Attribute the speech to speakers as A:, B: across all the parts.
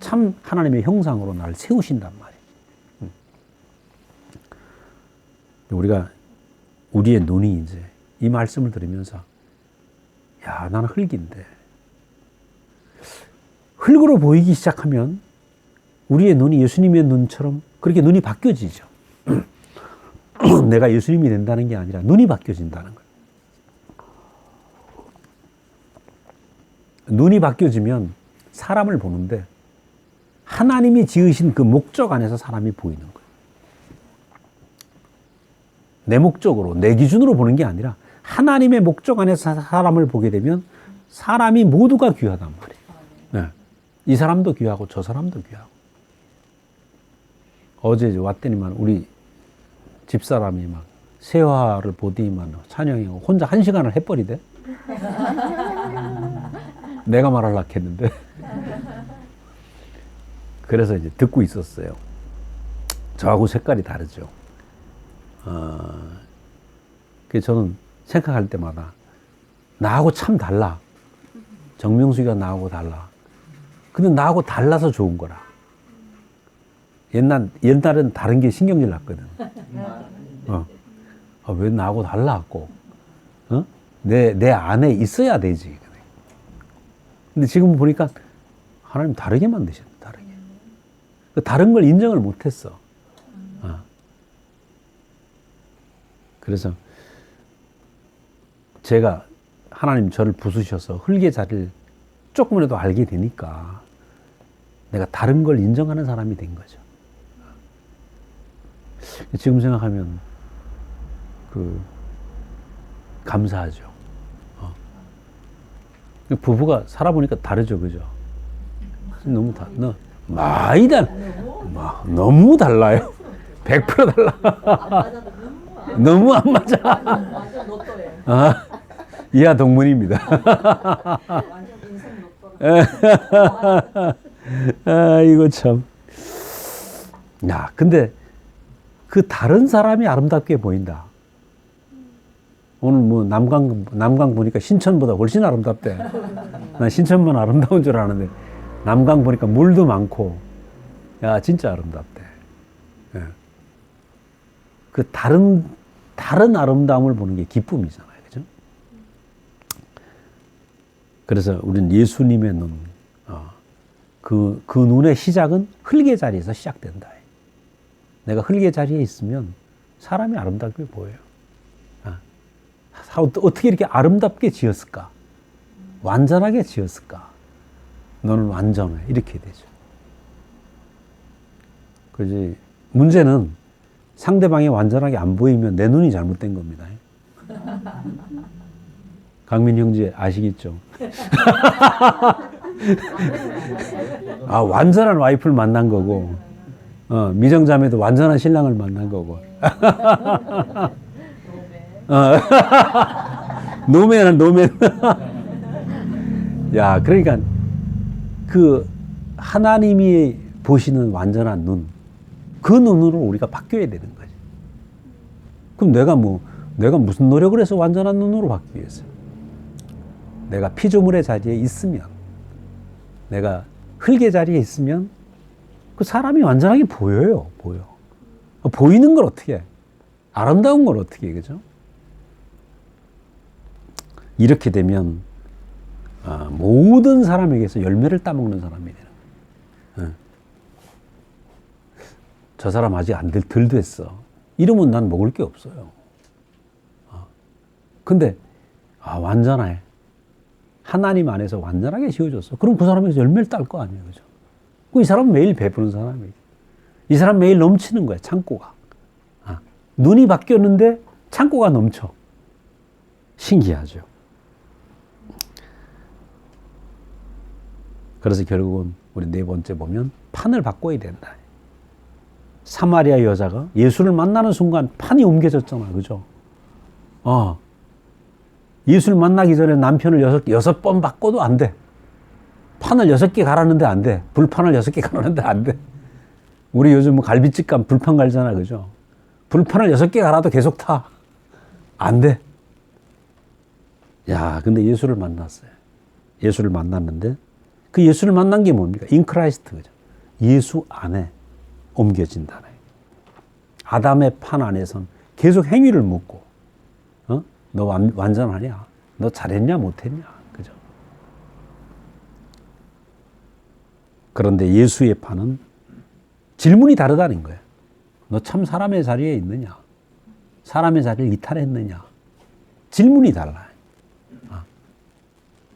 A: 참 하나님의 형상으로 나를 세우신단 말이에요. 음. 우리가 우리의 눈이 이제 이 말씀을 들으면서 야 나는 흙인데 흙으로 보이기 시작하면 우리의 눈이 예수님의 눈처럼 그렇게 눈이 바뀌어지죠. 내가 예수님이 된다는 게 아니라 눈이 바뀌어진다는 거예요. 눈이 바뀌어지면 사람을 보는데 하나님이 지으신 그 목적 안에서 사람이 보이는 거예요. 내 목적으로, 내 기준으로 보는 게 아니라 하나님의 목적 안에서 사람을 보게 되면 사람이 모두가 귀하단 말이에요. 네. 이 사람도 귀하고 저 사람도 귀하고. 어제 왔더니만 우리 집사람이 막 세화를 보더니만 찬영이 혼자 한 시간을 해버리대. 내가 말하려고 했는데. 그래서 이제 듣고 있었어요. 저하고 색깔이 다르죠. 어, 그 저는 생각할 때마다 나하고 참 달라. 정명수가 나하고 달라. 근데 나하고 달라서 좋은 거라. 옛날, 옛날엔 다른 게 신경질 났거든. 어. 아, 왜 나하고 달라갖고. 어? 내, 내 안에 있어야 되지. 근데 지금 보니까 하나님 다르게 만드셨다. 그 다른 걸 인정을 못했어. 어. 그래서 제가 하나님 저를 부수셔서 흙의 자리를 조금이라도 알게 되니까 내가 다른 걸 인정하는 사람이 된 거죠. 지금 생각하면 그 감사하죠. 어. 부부가 살아보니까 다르죠, 그죠? 너무 다, 너 많이 달, 뭐, 너무 달라요. 100% 달라. 너무 안 맞아. 아, 이하 동문입니다. 아, 이거 참. 야, 근데 그 다른 사람이 아름답게 보인다. 오늘 뭐 남강, 남강 보니까 신천보다 훨씬 아름답대. 난 신천만 아름다운 줄 아는데 남강 보니까 물도 많고, 야, 진짜 아름답대. 예. 그 다른, 다른 아름다움을 보는 게 기쁨이잖아요. 그죠? 그래서 우리는 예수님의 눈, 어, 그, 그 눈의 시작은 흙의 자리에서 시작된다. 내가 흙의 자리에 있으면 사람이 아름답게 보여요. 아, 어떻게 이렇게 아름답게 지었을까? 완전하게 지었을까? 너는 완전해. 이렇게 되죠. 그지 문제는 상대방이 완전하게 안 보이면 내 눈이 잘못된 겁니다. 강민 형제 아시겠죠? 아, 완전한 와이프를 만난 거고, 어, 미정자매도 완전한 신랑을 만난 거고. 어, 노매는 노맨. 야, 그러니까 그 하나님이 보시는 완전한 눈, 그 눈으로 우리가 바뀌어야 되는 거지. 그럼 내가 뭐, 내가 무슨 노력을 해서 완전한 눈으로 바뀌겠어요? 내가 피조물의 자리에 있으면, 내가 흙의 자리에 있으면, 그 사람이 완전하게 보여요, 보여. 보이는 걸 어떻게 해? 아름다운 걸 어떻게 해, 그죠? 이렇게 되면, 아, 모든 사람에게서 열매를 따먹는 사람이 되는 거예요. 예. 저 사람 아직 안 들, 덜 됐어. 이러면 난 먹을 게 없어요. 어. 근데, 아, 완전해. 하나님 안에서 완전하게 지어졌어. 그럼 그 사람에서 열매를 딸 거 아니에요. 그죠? 그이 사람은 매일 베푸는 사람이에요. 이 사람 매일 넘치는 거야, 창고가. 아, 눈이 바뀌었는데 창고가 넘쳐. 신기하죠. 그래서 결국은 우리 네 번째 보면 판을 바꿔야 된다. 사마리아 여자가 예수를 만나는 순간 판이 옮겨졌잖아. 그죠? 어. 예수를 만나기 전에 남편을 여섯, 여섯 번 바꿔도 안 돼. 판을 여섯 개 갈았는데 안 돼. 불판을 여섯 개 갈았는데 안 돼. 우리 요즘 뭐 갈비집 감 불판 갈잖아. 그죠? 불판을 여섯 개 갈아도 계속 타. 안 돼. 야, 근데 예수를 만났어요. 예수를 만났는데 그 예수를 만난 게 뭡니까? 인크라이스트. 그죠? 예수 안에 옮겨진다네. 아담의 판 안에선 계속 행위를 묻고, 어? 너 완, 완전하냐? 너 잘했냐? 못했냐? 그죠? 그런데 예수의 판은 질문이 다르다는 거예요. 너 참 사람의 자리에 있느냐? 사람의 자리를 이탈했느냐? 질문이 달라요. 아.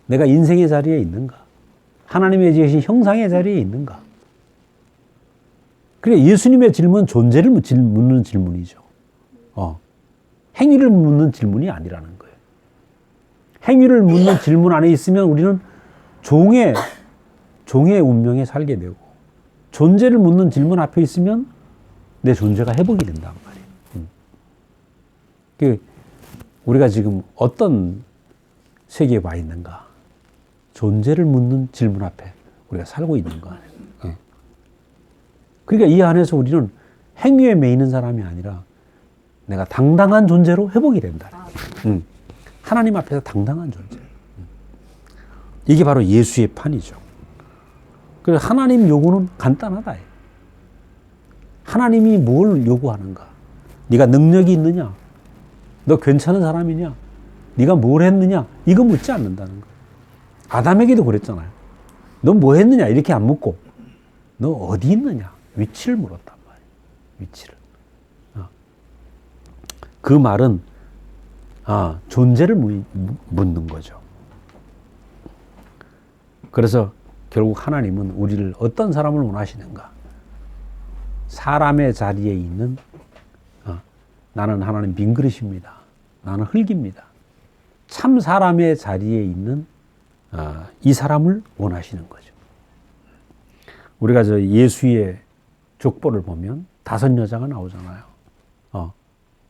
A: 내가 인생의 자리에 있는가? 하나님의 지으신 형상의 자리에 있는가? 그래 예수님의 질문 존재를 묻는 질문이죠. 어. 행위를 묻는 질문이 아니라는 거예요. 행위를 묻는 질문 안에 있으면 우리는 종의 종의 운명에 살게 되고 존재를 묻는 질문 앞에 있으면 내 존재가 회복이 된단 말이에요. 음. 그 우리가 지금 어떤 세계에 와 있는가? 존재를 묻는 질문 앞에 우리가 살고 있는 거 아니에요. 예. 그러니까 이 안에서 우리는 행위에 매이는 사람이 아니라 내가 당당한 존재로 회복이 된다.
B: 아,
A: 음. 하나님 앞에서 당당한 존재. 음. 이게 바로 예수의 판이죠. 그래서 하나님 요구는 간단하다. 하나님이 뭘 요구하는가? 네가 능력이 있느냐? 너 괜찮은 사람이냐? 네가 뭘 했느냐? 이거 묻지 않는다는 거. 아담에게도 그랬잖아요. 너 뭐 했느냐? 이렇게 안 묻고 너 어디 있느냐? 위치를 물었단 말이에요. 위치를. 어. 그 말은 아, 존재를 묻- 묻는 거죠. 그래서 결국 하나님은 우리를 어떤 사람을 원하시는가? 사람의 자리에 있는 어, 나는 하나님 빈 그릇입니다. 나는 흙입니다. 참 사람의 자리에 있는 어, 이 사람을 원하시는 거죠. 우리가 저 예수의 족보를 보면 다섯 여자가 나오잖아요. 어,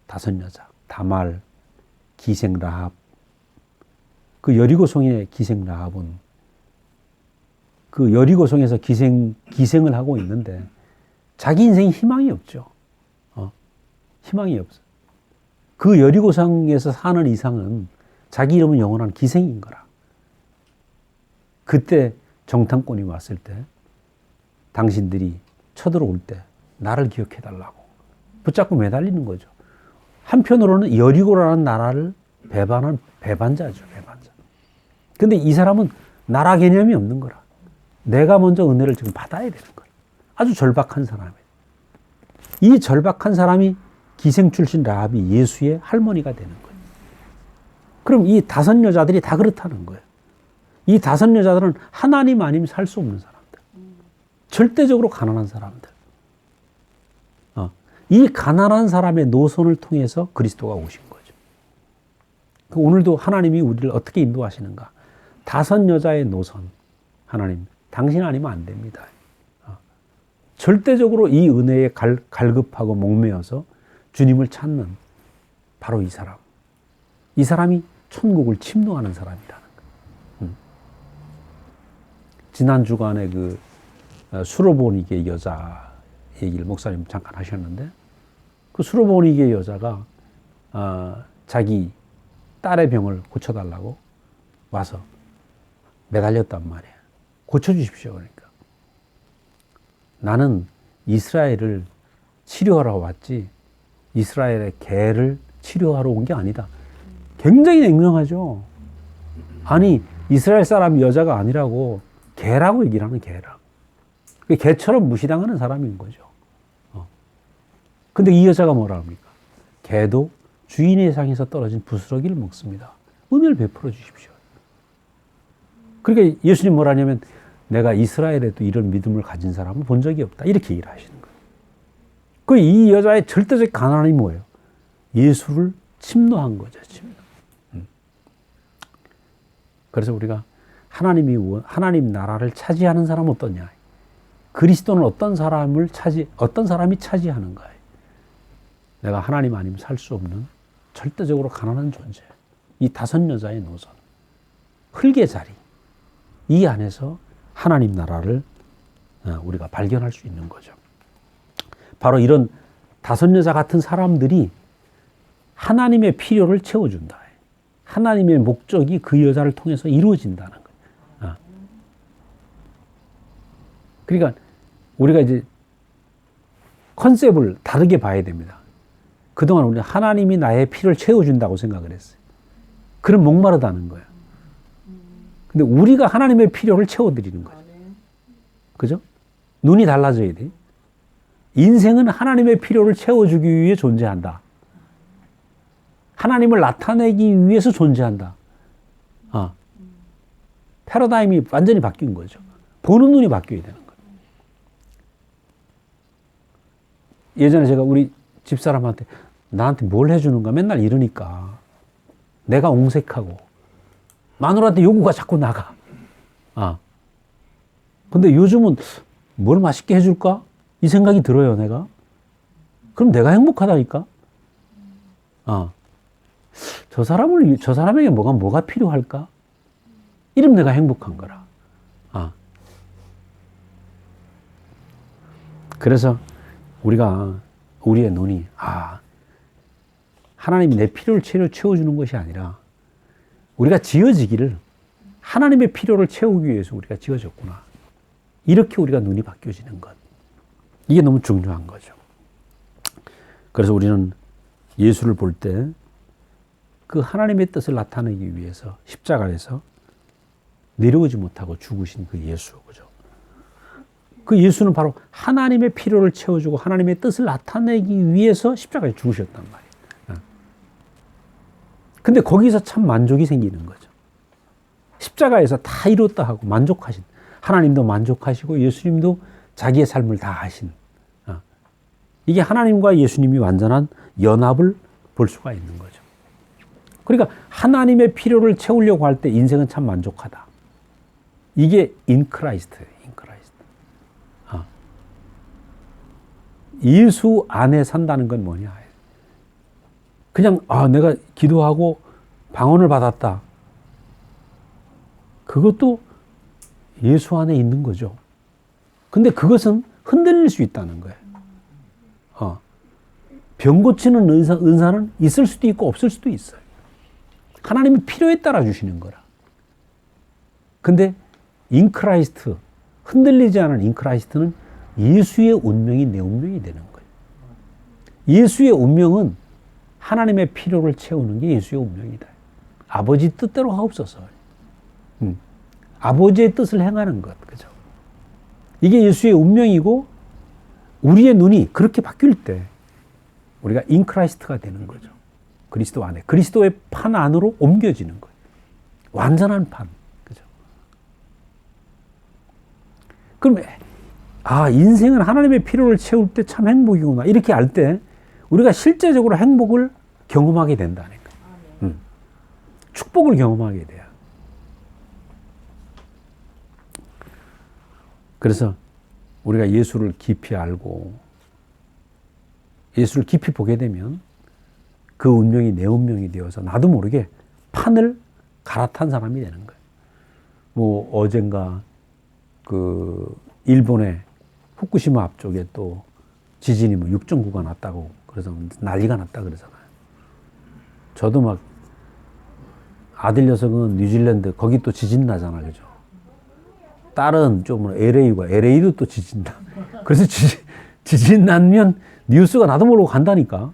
A: 다섯 여자. 다말, 기생 라합. 그 여리고성의 기생 라합은 그 여리고성에서 기생 기생을 하고 있는데 자기 인생 희망이 없죠. 어, 희망이 없어. 그 여리고성에서 사는 이상은 자기 이름은 영원한 기생인 거라. 그때 정탐꾼이 왔을 때 당신들이 쳐들어올 때 나를 기억해 달라고 붙잡고 매달리는 거죠. 한편으로는 여리고라는 나라를 배반한 배반자죠, 배반자. 근데 이 사람은 나라 개념이 없는 거라. 내가 먼저 은혜를 지금 받아야 되는 거야. 아주 절박한 사람이에요. 이 절박한 사람이 기생 출신 라합이 예수의 할머니가 되는 거예요. 그럼 이 다섯 여자들이 다 그렇다는 거예요. 이 다섯 여자들은 하나님 아니면 살 수 없는 사람들. 절대적으로 가난한 사람들. 어, 이 가난한 사람의 노선을 통해서 그리스도가 오신 거죠. 그 오늘도 하나님이 우리를 어떻게 인도하시는가? 다섯 여자의 노선. 하나님, 당신 아니면 안 됩니다. 어, 절대적으로 이 은혜에 갈, 갈급하고 목매어서 주님을 찾는 바로 이 사람. 이 사람이 천국을 침노하는. 음. 지난 주간에 그 어, 수로보니게 여자 얘기를 목사님 잠깐 하셨는데 그 수로보니게 여자가 어, 자기 딸의 병을 고쳐달라고 와서 매달렸단 말이에요. 고쳐주십시오. 그러니까. 나는 이스라엘을 치료하러 왔지 이스라엘의 개를 치료하러 온 게 아니다. 굉장히 냉정하죠. 아니 이스라엘 사람 여자가 아니라고 개라고 얘기를 하는 개라. 그 개처럼 무시당하는 사람인 거죠. 어. 근데 이 여자가 뭐라 합니까? 개도 주인의 상에서 떨어진 부스러기를 먹습니다. 은혜를 베풀어 주십시오. 그러니까 예수님 뭐라냐면 내가 이스라엘에도 이런 믿음을 가진 사람을 본 적이 없다. 이렇게 얘기를 하시는 거예요. 그 이 여자의 절대적 가난이 뭐예요? 예수를 침노한 거죠. 침노. 음. 그래서 우리가 하나님이 원- 하나님 나라를 차지하는 사람은 어떠냐? 그리스도는 어떤 사람을 차지 어떤 사람이 차지하는가? 내가 하나님 아니면 살 수 없는 절대적으로 가난한 존재. 이 다섯 여자의 노선. 흙의 자리. 이 안에서 하나님 나라를 어, 우리가 발견할 수 있는 거죠. 바로 이런 다섯 여자 같은 사람들이 하나님의 필요를 채워준다. 하나님의 목적이 그 여자를 통해서 이루어진다는 거예요. 어. 그러니까 우리가 이제 컨셉을 다르게 봐야 됩니다. 그동안 우리는 하나님이 나의 피를 채워준다고 생각을 했어요. 그럼 목마르다는 거예요. 근데 우리가 하나님의 필요를 채워드리는 거예요.
B: 아, 네.
A: 그죠? 눈이 달라져야 돼. 인생은 하나님의 필요를 채워주기 위해 존재한다. 하나님을 나타내기 위해서 존재한다. 아. 패러다임이 완전히 바뀐 거죠. 보는 눈이 바뀌어야 되는 거 예전에 제가 우리 집사람한테 나한테 뭘 해주는가 맨날 이러니까 내가 옹색하고 마누라한테 요구가 자꾸 나가. 아. 근데 요즘은 뭘 맛있게 해줄까? 이 생각이 들어요, 내가. 그럼 내가 행복하다니까? 아. 저 사람을, 위- 저 사람에게 뭐가, 뭐가 필요할까? 이러면 내가 행복한 거라. 아. 그래서 우리가, 우리의 눈이, 아, 하나님이 내 필요를 채워, 채워주는 것이 아니라 우리가 지어지기를 하나님의 필요를 채우기 위해서 우리가 지어졌구나. 이렇게 우리가 눈이 바뀌어지는 것. 이게 너무 중요한 거죠. 그래서 우리는 예수를 볼 때 그 하나님의 뜻을 나타내기 위해서 십자가에서 내려오지 못하고 죽으신 그 예수, 그죠? 그 예수는 바로 하나님의 필요를 채워주고 하나님의 뜻을 나타내기 위해서 십자가에 죽으셨단 말이에요. 어. 근데 거기서 참 만족이 생기는 거죠. 십자가에서 다 이뤘다 하고 만족하신 하나님도 만족하시고 예수님도 자기의 삶을 다 하신 어. 이게 하나님과 예수님이 완전한 연합을 볼 수가 있는 거죠. 그러니까 하나님의 필요를 채우려고 할 때 인생은 참 만족하다. 이게 인크라이스트예요. 인크라이스트. 어. 예수 안에 산다는 건 뭐냐? 그냥 아 내가 기도하고 방언을 받았다. 그것도 예수 안에 있는 거죠. 근데 그것은 흔들릴 수 있다는 거예요. 어. 병 고치는 은사, 은사는 있을 수도 있고 없을 수도 있어요. 하나님이 필요에 따라 주시는 거라. 근데 인크라이스트, 흔들리지 않은 인크라이스트는 예수의 운명이 내 운명이 되는 거예요. 예수의 운명은 하나님의 필요를 채우는 게 예수의 운명이다. 아버지 뜻대로 하옵소서. 음. 아버지의 뜻을 행하는 것, 그죠? 이게 예수의 운명이고 우리의 눈이 그렇게 바뀔 때 우리가 인크라이스트가 되는 거죠. 그리스도 안에 그리스도의 판 안으로 옮겨지는 거예요. 완전한 판, 그죠? 그럼 아 인생은 하나님의 필요를 채울 때 참 행복이구나 이렇게 알 때 우리가 실제적으로 행복을 경험하게 된다니까. 음. 축복을 경험하게 돼요. 그래서 우리가 예수를 깊이 알고 예수를 깊이 보게 되면 그 운명이 내 운명이 되어서 나도 모르게 판을 갈아탄 사람이 되는 거예요. 뭐 어젠가 그 일본의 후쿠시마 앞쪽에 또 지진이 뭐 6.9가 났다고 그래서 난리가 났다 그러잖아요. 저도 막 아들 녀석은 뉴질랜드 거기 또 지진 나잖아 그죠? 딸은 좀 LA가 LA도 또 지진 나. 그래서 지진, 지진 나면 뉴스가 나도 모르고 간다니까.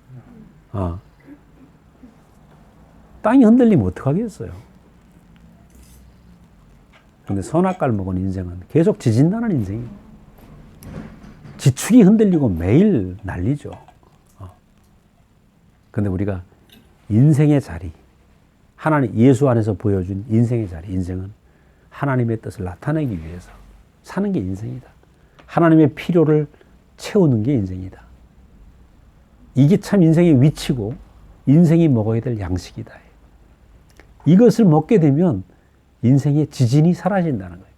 A: 아. 땅이 흔들리면 어떡하겠어요. 근데 선악과를 먹은 인생은 계속 지진 나는 인생이에요. 지축이 흔들리고 매일 난리죠. 어. 근데 우리가 인생의 자리, 하나님, 예수 안에서 보여준 인생의 자리, 인생은 하나님의 뜻을 나타내기 위해서 사는 게 인생이다. 하나님의 필요를 채우는 게 인생이다. 이게 참 인생의 위치고 인생이 먹어야 될 양식이다. 이것을 먹게 되면 인생의 지진이 사라진다는 거예요.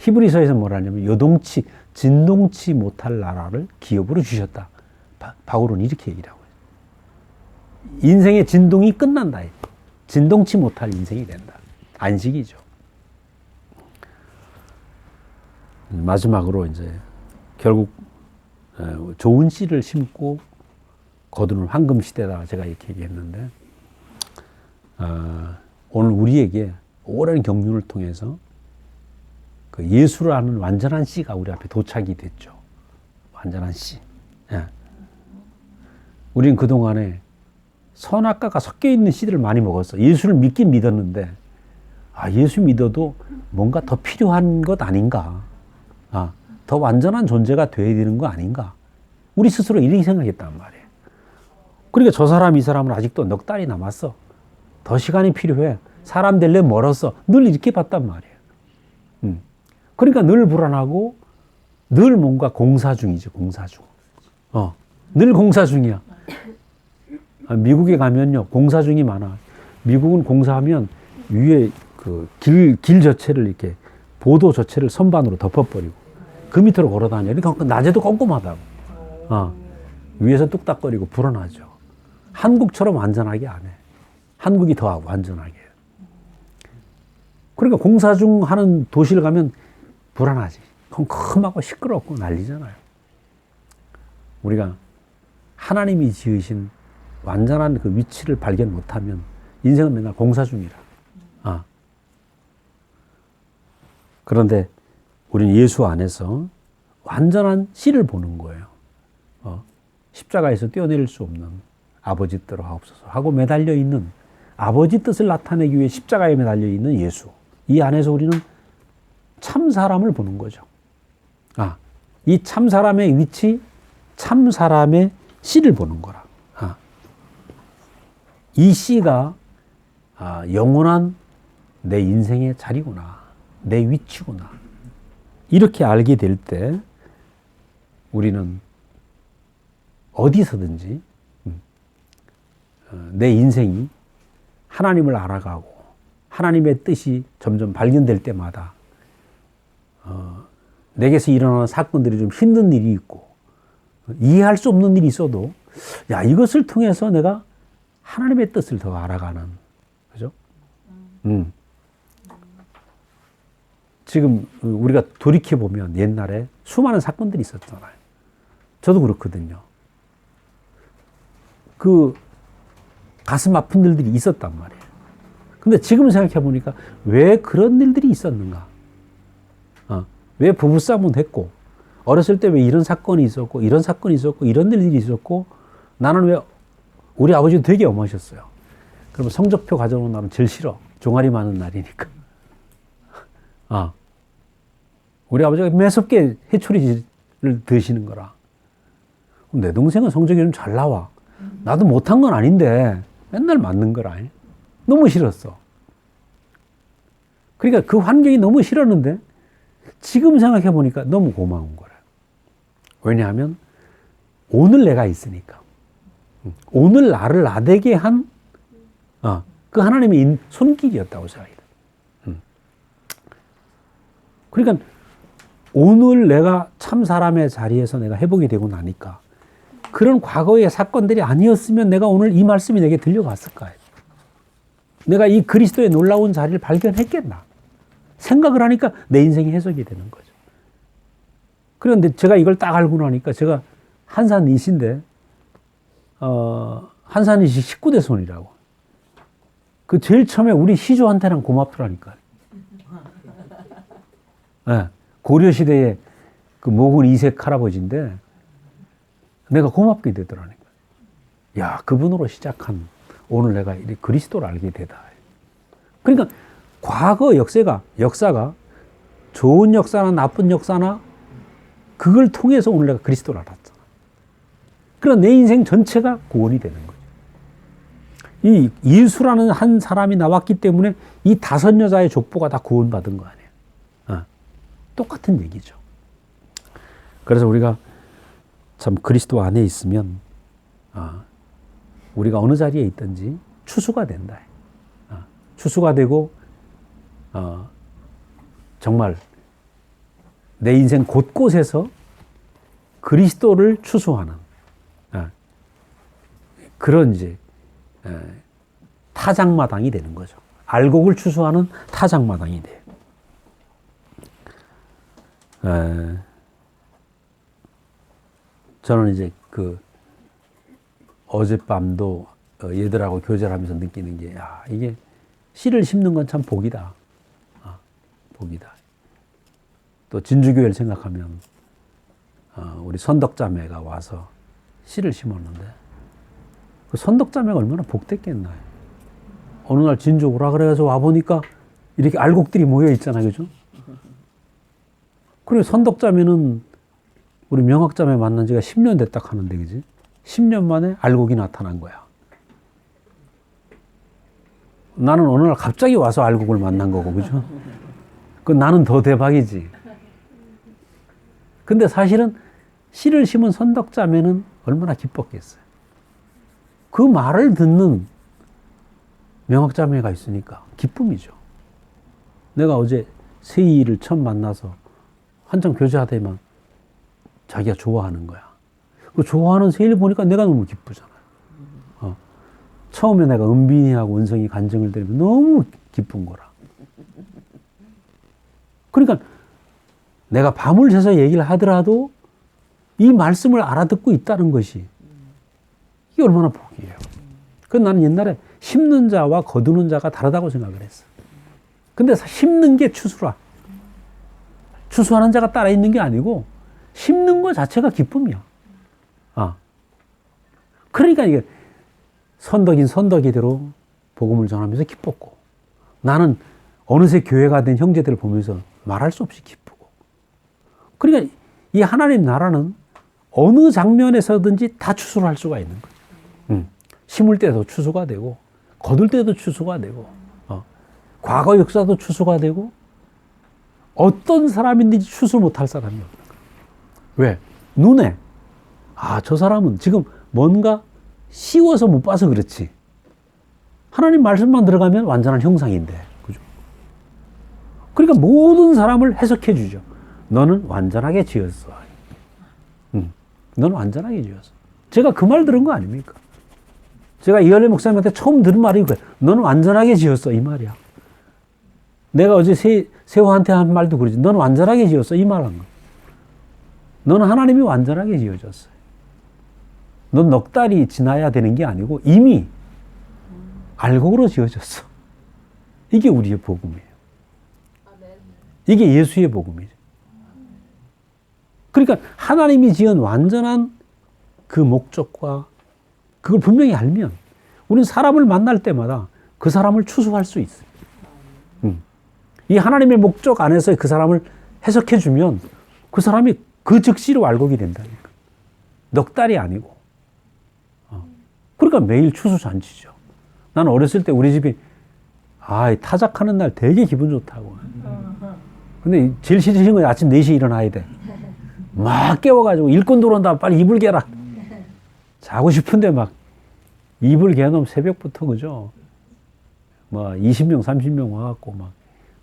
A: 아. 히브리서에서 뭐라 하냐면 요동치, 진동치 못할 나라를 기업으로 주셨다. 바, 바울은 이렇게 얘기를 하고 있어요. 인생의 진동이 끝난다. 진동치 못할 인생이 된다. 안식이죠. 마지막으로 이제 결국 어, 좋은 씨를 심고 거두는 황금 시대다 제가 이렇게 얘기했는데 어, 오늘 우리에게 오랜 경륜을 통해서 그그 예수라는 완전한 씨가 우리 앞에 도착이 됐죠. 완전한 씨. 예. 우린 그동안에 선악과가 섞여 있는 씨들을 많이 먹었어. 예수를 믿긴 믿었는데, 아, 예수 믿어도 뭔가 더 필요한 것 아닌가. 아, 더 완전한 존재가 돼야 되는 거 아닌가. 우리 스스로 이렇게 생각했단 말이에요. 그러니까 저 사람, 이 사람은 아직도 넉 달이 남았어. 더 시간이 필요해. 사람 될래 멀었어. 늘 이렇게 봤단 말이에요. 음. 그러니까 늘 불안하고 늘 뭔가 공사 중이지, 공사 중. 어, 늘 공사 중이야. 아, 미국에 가면요, 공사 중이 많아. 미국은 공사하면 위에 그 길, 길 자체를 이렇게 보도 자체를 선반으로 덮어버리고 그 밑으로 걸어 다녀. 그러니까 낮에도 꼼꼼하다고. 어, 위에서 뚝딱거리고 불안하죠. 한국처럼 완전하게 안 해. 한국이 더 완전하게 해요. 그러니까 공사 중 하는 도시를 가면 불안하지. 컴컴하고 시끄럽고 난리잖아요. 우리가 하나님이 지으신 완전한 그 위치를 발견 못하면 인생은 맨날 공사 중이라. 아. 그런데 우리는 예수 안에서 완전한 씨를 보는 거예요. 어, 십자가에서 뛰어내릴 수 없는 아버지 뜻으로 하옵소서 하고 매달려 있는 아버지 뜻을 나타내기 위해 십자가에 매달려 있는 예수. 이 안에서 우리는 참 사람을 보는 거죠. 아, 이 참 사람의 위치, 참 사람의 씨를 보는 거라. 아, 이 씨가 아, 영원한 내 인생의 자리구나, 내 위치구나. 이렇게 알게 될 때 우리는 어디서든지 음, 어, 내 인생이 하나님을 알아가고 하나님의 뜻이 점점 발견될 때마다 어, 내게서 일어나는 사건들이 좀 힘든 일이 있고 이해할 수 없는 일이 있어도 야 이것을 통해서 내가 하나님의 뜻을 더 알아가는 그죠? 음. 지금 우리가 돌이켜 보면 옛날에 수많은 사건들이 있었잖아요. 저도 그렇거든요. 그 가슴 아픈 일들이 있었단 말이에요. 근데 지금 생각해 보니까 왜 그런 일들이 있었는가? 어, 왜 부부싸움은 했고, 어렸을 때 왜 이런 사건이 있었고, 이런 사건이 있었고, 이런 일들이 있었고, 나는 왜 우리 아버지도 되게 엄하셨어요. 그러면 성적표 가져오는 날은 제일 싫어. 종아리 많은 날이니까. 아. 우리 아버지가 매섭게 해초리를 드시는 거라. 내 동생은 성적이 좀 잘 나와. 나도 못한 건 아닌데 맨날 맞는 거라. 너무 싫었어. 그러니까 그 환경이 너무 싫었는데 지금 생각해 보니까 너무 고마운 거라. 왜냐하면 오늘 내가 있으니까. 오늘 나를 나되게 한, 어, 그 하나님의 손길이었다고 생각해요. 음. 그러니까 오늘 내가 참 사람의 자리에서 내가 회복이 되고 나니까 그런 과거의 사건들이 아니었으면 내가 오늘 이 말씀이 내게 들려갔을까요? 내가 이 그리스도의 놀라운 자리를 발견했겠나? 생각을 하니까 내 인생이 해석이 되는 거죠. 그런데 제가 이걸 딱 알고 나니까 제가 한산 이신데, 어, 한산 이시 19대 손이라고. 그 제일 처음에 우리 시조한테는 고맙더라니까요. 네, 고려시대에 그 모군 이색 할아버지인데, 내가 고맙게 되더라니까. 야, 그분으로 시작한 오늘 내가 이 그리스도를 알게 되다. 그러니까 과거 역사가 역사가 좋은 역사나 나쁜 역사나 그걸 통해서 오늘 내가 그리스도를 알았잖아. 그럼 내 인생 전체가 구원이 되는 거죠. 이 예수라는 한 사람이 나왔기 때문에 이 다섯 여자의 족보가 다 구원받은 거 아니에요. 어. 똑같은 얘기죠. 그래서 우리가 참 그리스도 안에 있으면 아, 우리가 어느 자리에 있든지 추수가 된다. 아, 추수가 되고 어, 정말 내 인생 곳곳에서 그리스도를 추수하는 아, 그런 이제 에, 타작마당이 되는 거죠. 알곡을 추수하는 타작마당이 돼요. 에, 저는 이제 그 어젯밤도 어, 얘들하고 교제를 하면서 느끼는 게, 야, 이게 씨를 심는 건 참 복이다. 아, 복이다. 또 진주교회를 생각하면 어, 우리 선덕자매가 와서 씨를 심었는데 그 선덕자매가 얼마나 복됐겠나요? 어느 날 진주 오라 그래서 와 보니까 이렇게 알곡들이 모여 있잖아요, 그죠? 그리고 선덕자매는 우리 명학자매 만난 지가 10년 됐다 하는데, 그지? 10년 만에 알곡이 나타난 거야. 나는 어느 날 갑자기 와서 알곡을 만난 거고, 그죠? 그 나는 더 대박이지. 근데 사실은 씨를 심은 선덕자매는 얼마나 기뻤겠어요. 그 말을 듣는 명학자매가 있으니까 기쁨이죠. 내가 어제 세이를 처음 만나서 한참 교제하더니만 자기가 좋아하는 거야. 그 좋아하는 세이를 보니까 내가 너무 기쁘잖아요. 어. 처음에 내가 은빈이하고 은성이 간증을 드리면 너무 기쁜 거라. 그러니까 내가 밤을 새서 얘기를 하더라도 이 말씀을 알아듣고 있다는 것이 이게 얼마나 복이에요. 그 나는 옛날에 심는 자와 거두는 자가 다르다고 생각을 했어. 근데 사- 심는 게 추수라. 추수하는 자가 따라 있는 게 아니고 심는 것 자체가 기쁨이야. 아. 그러니까 이게 선덕인 선덕이대로 복음을 전하면서 기뻤고 나는 어느새 교회가 된 형제들을 보면서 말할 수 없이 기쁘고 그러니까 이 하나님 나라는 어느 장면에서든지 다 추수를 할 수가 있는 거죠. 음. 심을 때도 추수가 되고 거둘 때도 추수가 되고 어. 과거 역사도 추수가 되고 어떤 사람인지 추수 못할 사람이 없는 거예요. 왜? 눈에 아 저 사람은 지금 뭔가 씌워서 못 봐서 그렇지. 하나님 말씀만 들어가면 완전한 형상인데, 그러니까 모든 사람을 해석해 주죠. 너는 완전하게 지었어. 응. 너는 완전하게 지었어. 제가 그 말 들은 거 아닙니까? 제가 이현래 목사님한테 처음 들은 말이 그거예요. 너는 완전하게 지었어. 이 말이야. 내가 어제 세, 세호한테 한 말도 그러지. 너는 완전하게 지었어. 이 말 한 거. 너는 하나님이 완전하게 지어졌어요. 넌넉 달이 지나야 되는 게 아니고 이미 알곡으로 지어졌어. 이게 우리의 복음이에요. 이게 예수의 복음이죠. 그러니까 하나님이 지은 완전한 그 목적과 그걸 분명히 알면 우리는 사람을 만날 때마다 그 사람을 추수할 수 있어요. 음. 이 하나님의 목적 안에서 그 사람을 해석해 주면 그 사람이 그 즉시로 알곡이 된다니까. 넉 달이 아니고. 어. 그러니까 매일 추수잔치죠. 나는 어렸을 때 우리 집이 아, 이 타작하는 날 되게 기분 좋다고. 근데 제일 싫은 건 아침 4시에 일어나야 돼. 막 깨워가지고 일꾼 들어온다. 빨리 이불 개라. 자고 싶은데 막 이불 개놓으면 새벽부터 그죠. 뭐 20명, 30명 와갖고 막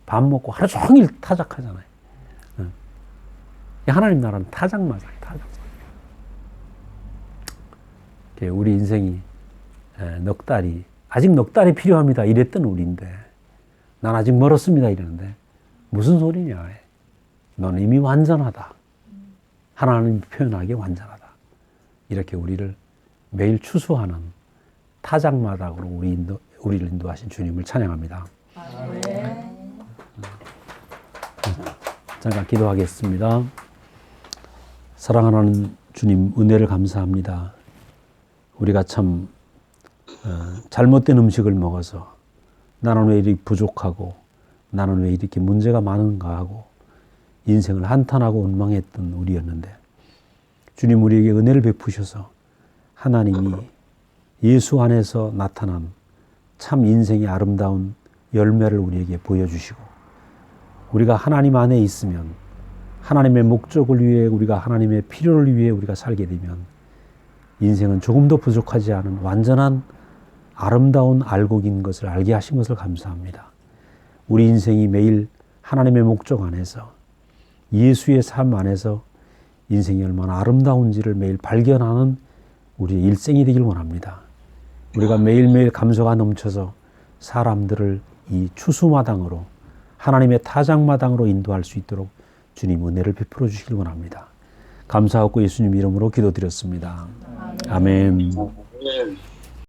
A: 밥 먹고 하루 종일 타작하잖아요. 응. 이 하나님 나라는 타작마다 타작. 우리 인생이 에, 넉 달이 아직 넉 달이 필요합니다. 이랬던 우리인데 난 아직 멀었습니다. 이러는데 무슨 소리냐? 너는 이미 완전하다. 하나님 표현하기에 완전하다. 이렇게 우리를 매일 추수하는 타작마당으로 우리 인도, 우리를 인도하신 주님을 찬양합니다. 잠깐 기도하겠습니다. 사랑하는 주님 은혜를 감사합니다. 우리가 참 어, 잘못된 음식을 먹어서 나는 왜 이렇게 부족하고 나는 왜 이렇게 문제가 많은가 하고 인생을 한탄하고 원망했던 우리였는데 주님 우리에게 은혜를 베푸셔서 하나님이 예수 안에서 나타난 참 인생의 아름다운 열매를 우리에게 보여주시고 우리가 하나님 안에 있으면 하나님의 목적을 위해 우리가 하나님의 필요를 위해 우리가 살게 되면 인생은 조금도 부족하지 않은 완전한 아름다운 알곡인 것을 알게 하신 것을 감사합니다. 우리 인생이 매일 하나님의 목적 안에서 예수의 삶 안에서 인생이 얼마나 아름다운지를 매일 발견하는 우리의 일생이 되길 원합니다. 우리가 매일매일 감소가 넘쳐서 사람들을 이 추수마당으로 하나님의 타작마당으로 인도할 수 있도록 주님 은혜를 베풀어 주시길 원합니다. 감사하고 예수님 이름으로 기도드렸습니다. 아멘.
C: 아멘.